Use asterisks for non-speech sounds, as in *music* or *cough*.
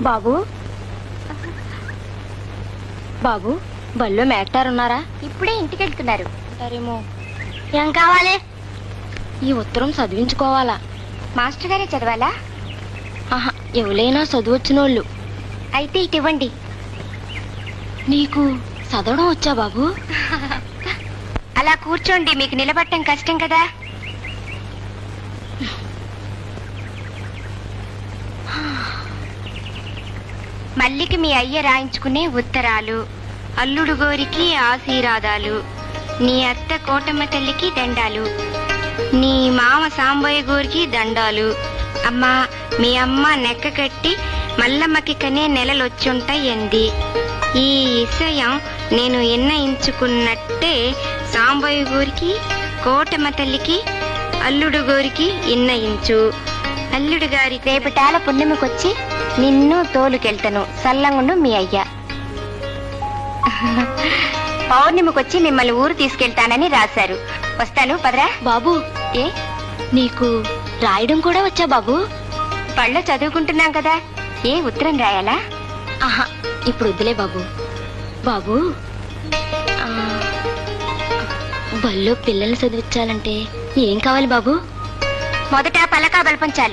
బాబు. బాబు బళ్ళు మేక్టార్ ఉన్నారా? ఇప్పుడే ఇంటికి వెళ్తున్నారు. అంటారేమో ఏం కావాలి? ఈ ఉత్తరం చదివించుకోవాలా? మాస్టర్ గారే చదవాలా? ఆహా ఎవరైనా చదువొచ్చినోళ్ళు. అయితే ఇటు ఇవ్వండి. నీకు చదవడం వచ్చా బాబు? అలా కూర్చోండి మీకు నిలబట్టం కష్టం కదా. *laughs* మల్లికి మీ అయ్య రాయించుకునే ఉత్తరాలు. అల్లుడు గోరికి ఆశీర్వాదాలు. నీ అత్త కోటమ్మ తల్లికి దండాలు. నీ మామ సాంబయ్య గోరికి దండాలు. అమ్మా మీ అమ్మ నెక్క కట్టి మల్లమ్మకి కనే నెలలు వచ్చుంటాయంది ఈ విషయం నేను ఎన్నయించుకున్నట్టే సాంబయ్య గోరికి కోటమ్మ తల్లికి అల్లుడు గోరికి ఇన్నయించు అల్లుడు గారి రేపటాల పుణ్యమికొచ్చి నిన్ను తోలుకెళ్తాను. సల్లంగుండు మీ అయ్య. పౌర్ణమికొచ్చి మిమ్మల్ని ఊరు తీసుకెళ్తానని రాశారు. వస్తాను పదరా? బాబు ఏ? నీకు రాయడం కూడా వచ్చా బాబు? పళ్ళ చదువుకుంటున్నాం కదా. ఏ ఉత్తరం రాయాలా? ఆహా ఇప్పుడు వద్దులే బాబు. బాబు ఆ, బళ్ళో పిల్లల్ని చదివించాలంటే ఏం కావాలి బాబు? మొదట పలకా బల్పం చాలు.